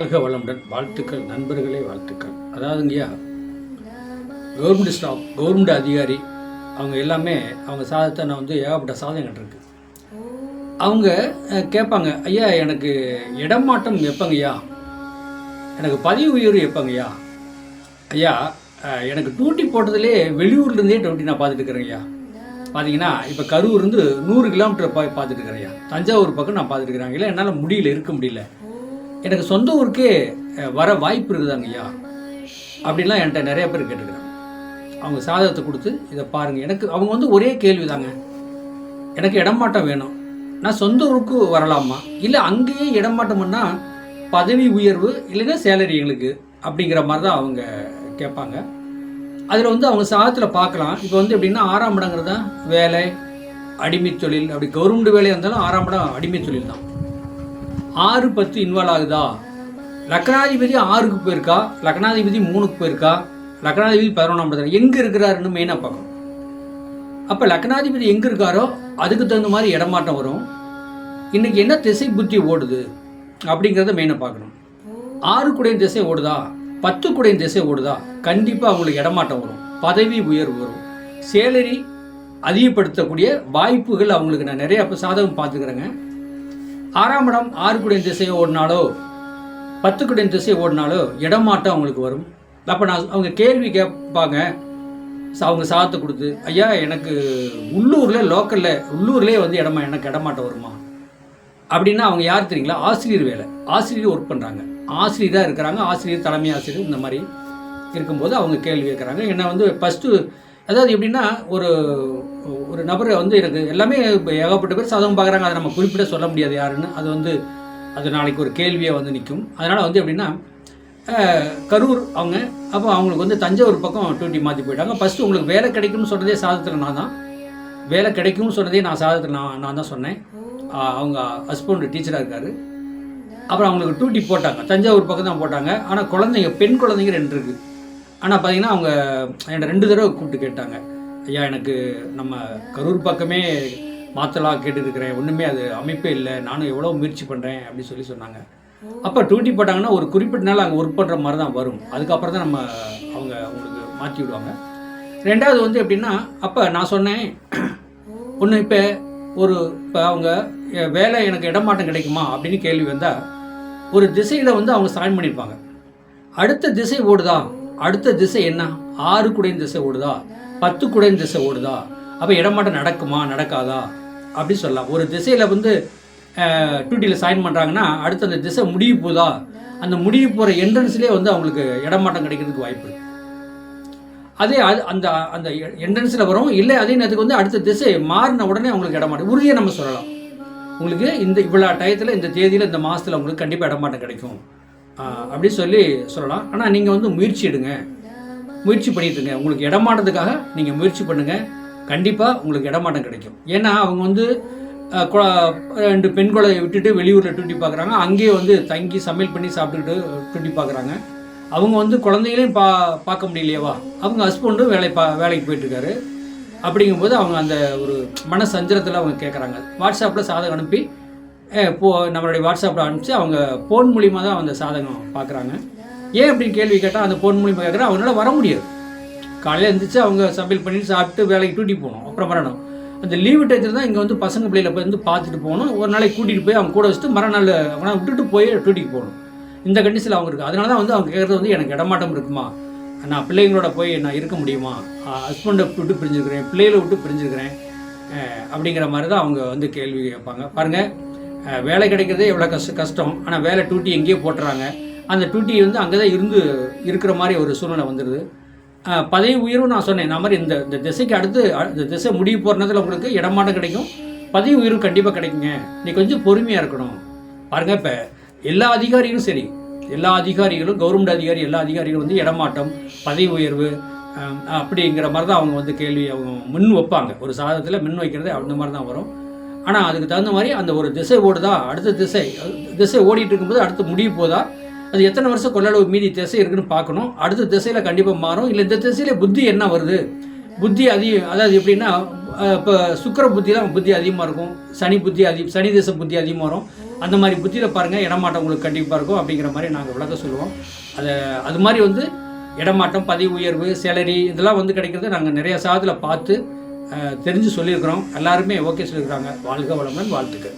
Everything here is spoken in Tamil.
வாழ்க வளமுடன் வாழ்த்துக்கள் நண்பர்களே வாழ்த்துக்கள். அதாவதுங்கய்யா கவர்மெண்ட் ஸ்டாஃப் கவர்மெண்ட் அதிகாரி அவங்க எல்லாமே அவங்க சாதத்தை நான் வந்து ஏகப்பட்ட சாதம் கண்டிருக்கு. அவங்க கேட்பாங்க ஐயா எனக்கு இடமாட்டம் எப்பங்கய்யா? எனக்கு பதவி உயர்வு எப்பங்கய்யா? ஐயா எனக்கு டியூட்டி போட்டதுலே வெளியூர்லேருந்தே டியூட்டி நான் பார்த்துட்டு ஐயா பார்த்தீங்கன்னா இப்போ கரூர்லேருந்து நூறு கிலோமீட்டர் போய் பார்த்துட்டு ஐயா தஞ்சாவூர் பக்கம் நான் பார்த்துட்டு இல்லை என்னால் முடியல இருக்க முடியல. எனக்கு சொந்த ஊருக்கே வர வாய்ப்பு இருக்குதாங்க ஐயா. அப்படின்லாம் என்கிட்ட நிறைய பேர் கேட்டுக்கிறாங்க அவங்க சாதகத்தை கொடுத்து இதை பாருங்கள் எனக்கு அவங்க வந்து ஒரே கேள்வி தாங்க எனக்கு இடமாட்டம் வேணும். நான் சொந்த ஊருக்கு வரலாமா? இல்லை அங்கேயே இடமாட்டம்னா பதவி உயர்வு இல்லைன்னா சேலரி எங்களுக்கு அப்படிங்கிற மாதிரி தான் அவங்க கேட்பாங்க. அதில் வந்து அவங்க சாதத்தில் பார்க்கலாம். இப்போ வந்து எப்படின்னா ஆறாம் இடங்கிறது தான் வேலை அடிமை தொழில். அப்படி கவர்மெண்ட் வேலையாக இருந்தாலும் ஆறாம் இடம் அடிமை தொழில் தான் ஆறு பத்து இன்வால்வ் ஆகுதா? லக்னாதிபதி ஆறுக்கு போயிருக்கா? லக்னாதிபதி மூணுக்கு போயிருக்கா? லக்னாதிபதி பதினொன்றாம் இடத்துல எங்கே இருக்கிறாருன்னு மெயினாக பார்க்கணும். அப்போ லக்னாதிபதி எங்கே இருக்காரோ அதுக்கு தகுந்த மாதிரி இடமாட்டம் வரும். இன்றைக்கி என்ன திசை புத்தி ஓடுது அப்படிங்கிறத மெயினாக பார்க்கணும். ஆறு குடையும் திசை ஓடுதா? பத்து குடையும் திசை ஓடுதா? கண்டிப்பாக அவங்களுக்கு இடமாட்டம் வரும். பதவி உயர்வு வரும். சேலரி அதிகப்படுத்தக்கூடிய வாய்ப்புகள் அவங்களுக்கு நான் நிறைய அப்போ சாதகம் பார்த்துக்கிறேங்க. ஆறாம் இடம் ஆறு திசையை ஓடினாலோ பத்து திசையை ஓடினாலோ இடமாட்டம் அவங்களுக்கு வரும். அப்போ நான் அவங்க கேள்வி கேட்பாங்க. அவங்க சாதத்தை கொடுத்து ஐயா எனக்கு உள்ளூரில் லோக்கலில் உள்ளூர்லேயே வந்து இடமா எனக்கு இடமாட்டம் வருமா? அப்படின்னா அவங்க யார் தெரியுங்களா? ஆசிரியர் வேலை. ஆசிரியர் ஒர்க் பண்ணுறாங்க ஆசிரியராக இருக்கிறாங்க. ஆசிரியர் தலைமை ஆசிரியர் இந்த மாதிரி இருக்கும்போது அவங்க கேள்வி கேட்குறாங்க. என்ன வந்து ஃபஸ்ட்டு அதாவது எப்படின்னா ஒரு ஒரு நபரை வந்து எனக்கு எல்லாமே இப்போ ஏகப்பட்ட பேர் சாதகம் பார்க்குறாங்க. அதை நம்ம குறிப்பிட சொல்ல முடியாது யாருன்னு. அது வந்து அது நாளைக்கு ஒரு கேள்வியாக வந்து நிற்கும் அதனால் வந்து எப்படின்னா கரூர் அவங்க அப்போ அவங்களுக்கு வந்து தஞ்சாவூர் பக்கம் டியூட்டி மாற்றி போயிட்டாங்க. ஃபஸ்ட்டு உங்களுக்கு வேலை கிடைக்கும்னு சொன்னதே சாதத்தில் நான் தான். வேலை கிடைக்கும்னு சொன்னதே நான் சாதத்தில் நான் நான் தான் சொன்னேன். அவங்க ஹஸ்பண்ட் டீச்சராக இருக்கார். அப்புறம் அவங்களுக்கு டியூட்டி போட்டாங்க. தஞ்சாவூர் பக்கம் தான் போட்டாங்க. ஆனால் குழந்தைங்க பெண் குழந்தைங்க ரெண்டு இருக்குது ஆனால் பார்த்தீங்கன்னா அவங்க என்னை ரெண்டு தடவை கூப்பிட்டு கேட்டாங்க. ஐயா எனக்கு நம்ம கரூர் பக்கமே மாற்றலாம் கேட்டுருக்கிறேன். ஒன்றுமே அது அமைப்பே இல்லை. நானும் எவ்வளோ முயற்சி பண்ணுறேன் அப்படின்னு சொல்லி சொன்னாங்க. அப்போ டியூட்டி போட்டாங்கன்னா ஒரு குறிப்பிட்ட நாள் அங்கே ஒர்க் பண்ணுற மாதிரி தான் வரும். அதுக்கப்புறம் தான் நம்ம அவங்க அவங்களுக்கு மாற்றி விடுவாங்க. ரெண்டாவது வந்து எப்படின்னா அப்போ நான் சொன்னேன் ஒன்று இப்போ ஒரு இப்போ அவங்க வேலை எனக்கு இடமாட்டம் கிடைக்குமா? அப்படின்னு கேள்வி வந்தால் ஒரு திசையில் வந்து அவங்க சாயின் பண்ணியிருப்பாங்க அடுத்த திசை ஓடுதான். அடுத்த திசை என்ன? ஆறு குடையின் திசை ஓடுதா? பத்து குடையின் திசை ஓடுதா? அப்போ இடமாட்டம் நடக்குமா? நடக்காதா? அப்படி சொல்லலாம். ஒரு திசையில் வந்து டியூட்டியில் சைன் பண்ணுறாங்கன்னா அடுத்து அந்த திசை முடிய போதா? அந்த முடிய போகிற என்ட்ரன்ஸ்லேயே வந்து அவங்களுக்கு இடமாட்டம் கிடைக்கிறதுக்கு வாய்ப்பு அதே அது அந்த அந்த என்ட்ரன்ஸில் வரும். இல்லை அதே நேரத்துக்கு வந்து அடுத்த திசை மாறின உடனே அவங்களுக்கு இடமாட்டம் உறுதியாக நம்ம சொல்லலாம். உங்களுக்கு இந்த இவ்வளோ டயத்தில் இந்த தேதியில் இந்த மாதத்தில் உங்களுக்கு கண்டிப்பாக இடமாட்டம் கிடைக்கும். அப்படி சொல்லி சொல்லலாம். ஆனால் நீங்கள் வந்து முயற்சி எடுங்க. முயற்சி பண்ணிட்டுருங்க. உங்களுக்கு இடமாட்டதுக்காக நீங்கள் முயற்சி பண்ணுங்கள் கண்டிப்பாக உங்களுக்கு இடமாட்டம் கிடைக்கும். ஏன்னா அவங்க வந்து ரெண்டு பெண் குழந்தைய விட்டுட்டு வெளியூரில் டூட்டி பார்க்குறாங்க. அங்கேயே வந்து தங்கி சமையல் பண்ணி சாப்பிட்டுக்கிட்டு டூட்டி பார்க்குறாங்க. அவங்க வந்து குழந்தைகளையும் பா பார்க்க முடியலையவா? அவங்க ஹஸ்பண்டும் வேலை பா வேலைக்கு போயிட்டுருக்காரு. அப்படிங்கும்போது அவங்க அந்த ஒரு மன சஞ்சலத்தில் அவங்க கேட்குறாங்க. வாட்ஸ்அப்பில் சாதகம் அனுப்பி போ நம்மளுடைய வாட்ஸ்அப்பில் அனுப்பிச்சு அவங்க ஃபோன் மூலிமா தான் அந்த சாதகம் பார்க்குறாங்க ஏன் அப்படின்னு கேள்வி கேட்டால் அந்த ஃபோன் மூலிமா கேட்குறா அவங்களால வர முடியாது. காலையில் எழுந்திரிச்சு அவங்க சமையல் பண்ணிட்டு சாப்பிட்டு வேலைக்கு டூட்டி போகணும் அப்புறம் வரணும். அந்த லீவு டயத்தில் தான் இங்கே வந்து பசங்க பிள்ளைகளை போய் வந்து பார்த்துட்டு போகணும். ஒரு நாளைக்கு கூட்டிகிட்டு போய் அவங்க கூட வச்சுட்டு மறுநாள் அவனால் விட்டுட்டு போய் டூட்டிக்கு போகணும். இந்த கண்டிஷனில் அவங்க இருக்குது அதனால தான் வந்து அவங்க கேட்குறது வந்து எனக்கு இடமாட்டம் இருக்குமா? நான் பிள்ளைங்களோட போய் நான் இருக்க முடியுமா? ஹஸ்பண்டை விட்டு பிரிஞ்சுருக்கிறேன் பிள்ளைகளை விட்டு பிரிஞ்சுருக்கிறேன். அப்படிங்கிற மாதிரி தான் அவங்க வந்து கேள்வி கேட்பாங்க. பாருங்கள் வேலை கிடைக்கிறதே எவ்வளோ கஷ்ட கஷ்டம். ஆனால் வேலை டூட்டி எங்கேயோ போட்டுறாங்க. அந்த டூட்டி வந்து அங்கே தான் இருந்து இருக்கிற மாதிரி ஒரு சூழ்நிலை வந்துடுது பதவி உயர்வு நான் சொன்னேன். நான் மாதிரி இந்த இந்த திசைக்கு அடுத்து இந்த திசை முடிவு போகிற நேரத்தில் உங்களுக்கு இடமாட்டம் கிடைக்கும். பதவி உயர்வு கண்டிப்பாக கிடைக்குங்க. நீ கொஞ்சம் பொறுமையாக இருக்கணும். பாருங்கள் இப்போ எல்லா அதிகாரிகளும் சரி. எல்லா அதிகாரிகளும் கவர்மெண்ட் அதிகாரி எல்லா அதிகாரிகளும் வந்து இடமாட்டம் பதவி உயர்வு அப்படிங்கிற மாதிரி தான் அவங்க வந்து கேள்வி அவங்க முன் வைப்பாங்க. ஒரு சாதத்தில் முன் வைக்கிறது அந்த மாதிரி தான் வரும். ஆனால் அதுக்கு தகுந்த மாதிரி அந்த ஒரு திசை ஓடுதா? அடுத்த திசை திசை ஓடிட்டு இருக்கும்போது அடுத்து முடிவு போதா? அது எத்தனை வருஷம் கொள்ளளவு மீதி திசை இருக்குன்னு பார்க்கணும். அடுத்த திசையில் கண்டிப்பாக மாறும். இல்லை இந்த திசையில் புத்தி என்ன வருது? புத்தி அதிக அதாவது எப்படின்னா இப்போ சுக்கர புத்தி தான் புத்தி அதிகமாக இருக்கும். சனி புத்தி அதி சனி திசை புத்தி அதிகமாக வரும். அந்த மாதிரி புத்தியில் பாருங்கள் இடமாட்டம் உங்களுக்கு கண்டிப்பாக இருக்கும் அப்படிங்கிற மாதிரி நாங்கள் விளக்க சொல்லுவோம். அதை அது மாதிரி வந்து இடமாட்டம் பதவி உயர்வு சேலரி இதெல்லாம் வந்து கிடைக்கிறத நாங்கள் நிறைய சாதத்தில் பார்த்து தெரிஞ்சு சொல்லியிருக்கிறோம். எல்லாருமே ஓகே சொல்லியிருக்காங்க வாழ்க வளமுடன் வாழ்த்துக்கள்.